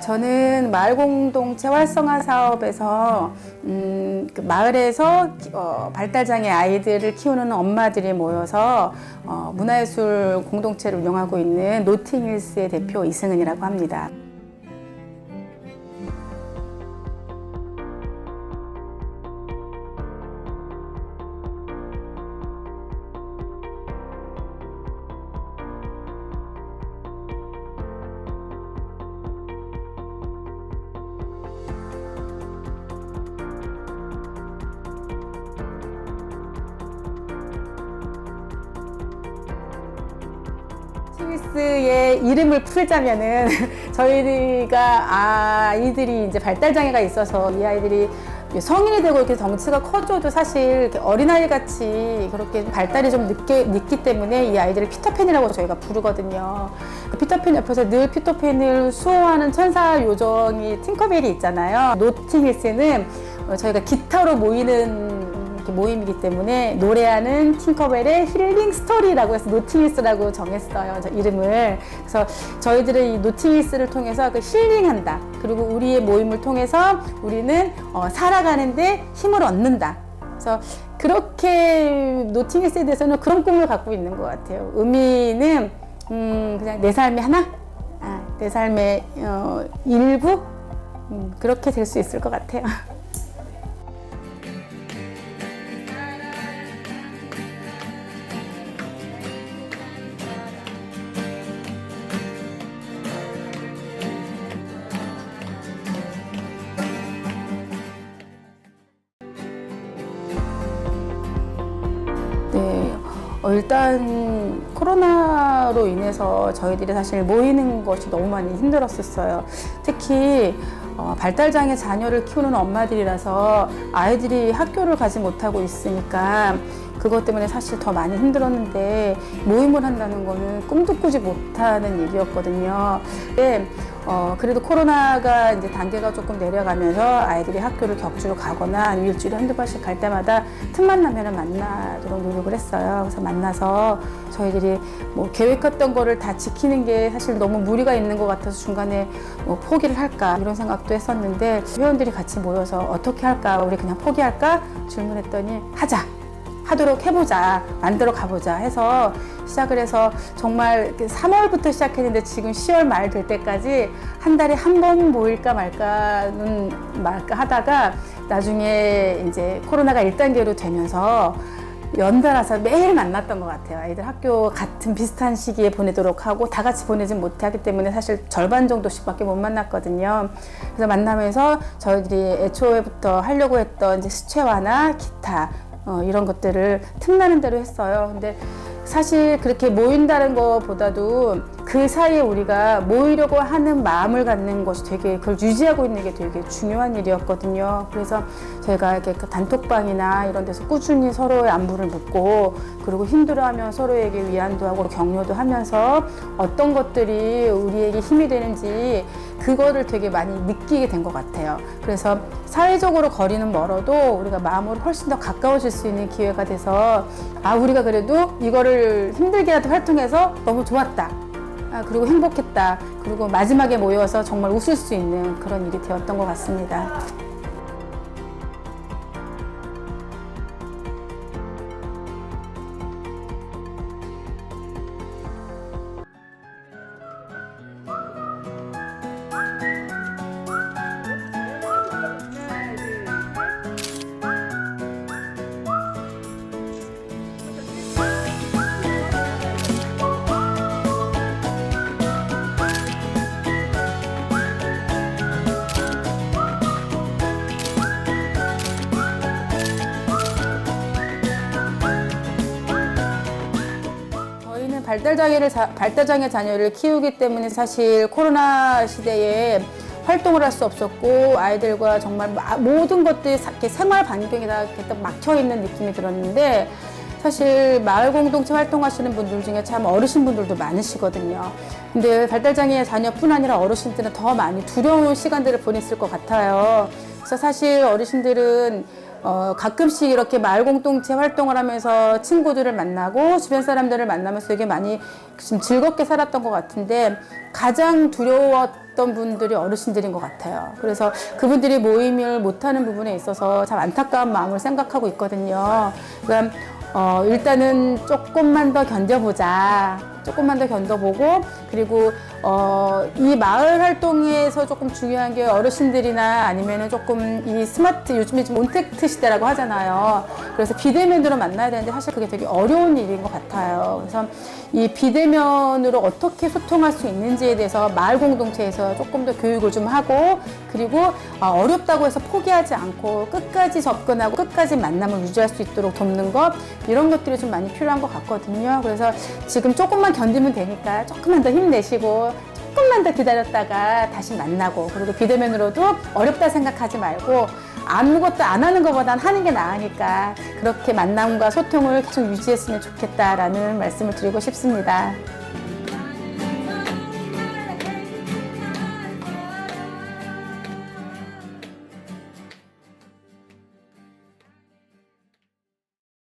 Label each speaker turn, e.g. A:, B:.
A: 저는 마을 공동체 활성화 사업에서 음, 그 마을에서 어, 발달장애 아이들을 키우는 엄마들이 모여서 어, 문화예술 공동체를 운영하고 있는 노팅힐스의 대표 이승은이라고 합니다. 스위스의 이름을 풀자면은 저희가 아이들이 이제 발달 장애가 있어서 이 아이들이 성인이 되고 이렇게 덩치가 커져도 사실 어린아이 같이 그렇게 발달이 좀 늦게 늦기 때문에 이 아이들을 피터팬이라고 저희가 부르거든요. 그 피터팬 옆에서 늘 피터팬을 수호하는 천사 요정이 팅커벨이 있잖아요. 노팅힐스는 어, 저희가 기타로 모이는 이렇게 모임이기 때문에 노래하는 팅커벨의 힐링 스토리라고 해서 노팅힐스라고 정했어요. 저 이름을. 그래서 저희들은 이 노팅힐스를 통해서 그 힐링한다. 그리고 우리의 모임을 통해서 우리는 어, 살아가는데 힘을 얻는다. 그래서 그렇게 노팅힐스에 대해서는 그런 꿈을 갖고 있는 것 같아요. 의미는 음, 그냥 내 삶의 하나, 아, 내 삶의 어, 일부 음, 그렇게 될 수 있을 것 같아요. 일단 코로나로 인해서 저희들이 사실 모이는 것이 너무 많이 힘들었었어요. 특히 어, 발달장애 자녀를 키우는 엄마들이라서 아이들이 학교를 가지 못하고 있으니까 그것 때문에 사실 더 많이 힘들었는데 모임을 한다는 거는 꿈도 꾸지 못하는 일이었거든요. 근데 어, 그래도 코로나가 이제 단계가 조금 내려가면서 아이들이 학교를 격주로 가거나 일주일에 한두 번씩 갈 때마다 틈만 나면은 만나도록 노력을 했어요. 그래서 만나서 저희들이 뭐 계획했던 거를 다 지키는 게 사실 너무 무리가 있는 것 같아서 중간에 뭐 포기를 할까 이런 생각도 했었는데 회원들이 같이 모여서 어떻게 할까 우리 그냥 포기할까 질문했더니 하자 하도록 해보자, 만들어 가보자 해서 시작을 해서 정말 3월부터 시작했는데 지금 10월 말 될 때까지 한 달에 한 번 모일까 말까는 말까 하다가 나중에 이제 코로나가 1단계로 되면서 연달아서 매일 만났던 것 같아요. 아이들 학교 같은 비슷한 시기에 보내도록 하고 다 같이 보내진 못하기 때문에 사실 절반 정도씩밖에 못 만났거든요. 그래서 만나면서 저희들이 애초에부터 하려고 했던 이제 수채화나 기타 어, 이런 것들을 틈나는 대로 했어요. 근데 사실 그렇게 모인다는 것보다도 그 사이에 우리가 모이려고 하는 마음을 갖는 것이 되게 그걸 유지하고 있는 게 되게 중요한 일이었거든요. 그래서 저희가 이렇게 그 단톡방이나 이런 데서 꾸준히 서로의 안부를 묻고 그리고 힘들어하면 서로에게 위안도 하고 격려도 하면서 어떤 것들이 우리에게 힘이 되는지 그거를 되게 많이 느끼게 된 것 같아요. 그래서 사회적으로 거리는 멀어도 우리가 마음으로 훨씬 더 가까워질 수 있는 기회가 돼서 아 우리가 그래도 이거를 힘들게라도 활동해서 너무 좋았다. 아, 그리고 행복했다. 그리고 마지막에 모여서 정말 웃을 수 있는 그런 일이 되었던 것 같습니다. 발달장애를 자- 발달장애 자녀를 키우기 때문에 사실 코로나 시대에 활동을 할 수 없었고 아이들과 정말 마- 모든 것들이 생활 이렇게 딱 막혀 있는 느낌이 들었는데 사실 마을 공동체 활동하시는 분들 중에 참 어르신 분들도 많으시거든요. 근데 발달장애 자녀뿐 아니라 어르신들은 더 많이 두려운 시간들을 보냈을 것 같아요. 그래서 사실 어르신들은 어, 가끔씩 이렇게 마을 공동체 활동을 하면서 친구들을 만나고 주변 사람들을 만나면서 되게 많이 좀 즐겁게 살았던 것 같은데 가장 두려웠던 분들이 어르신들인 것 같아요. 그래서 그분들이 모임을 못하는 부분에 있어서 참 안타까운 마음을 생각하고 있거든요. 그러니까 어, 일단은 조금만 더 견뎌보자. 조금만 더 견뎌보고 그리고 어, 이 마을 활동에서 조금 중요한 게 어르신들이나 아니면은 조금 이 스마트 요즘에 지금 온택트 시대라고 하잖아요. 그래서 비대면으로 만나야 되는데 사실 그게 되게 어려운 일인 것 같아요. 그래서 이 비대면으로 어떻게 소통할 수 있는지에 대해서 마을 공동체에서 조금 더 교육을 좀 하고 그리고 어, 어렵다고 해서 포기하지 않고 끝까지 접근하고 끝까지 만남을 유지할 수 있도록 돕는 것 이런 것들이 좀 많이 필요한 것 같거든요. 그래서 지금 조금만 견디면 되니까 조금만 더 힘내시고 조금만 더 기다렸다가 다시 만나고 그리고 비대면으로도 어렵다 생각하지 말고 아무것도 안 하는 것보단 하는 게 나으니까 그렇게 만남과 소통을 계속 유지했으면 좋겠다라는 말씀을 드리고 싶습니다.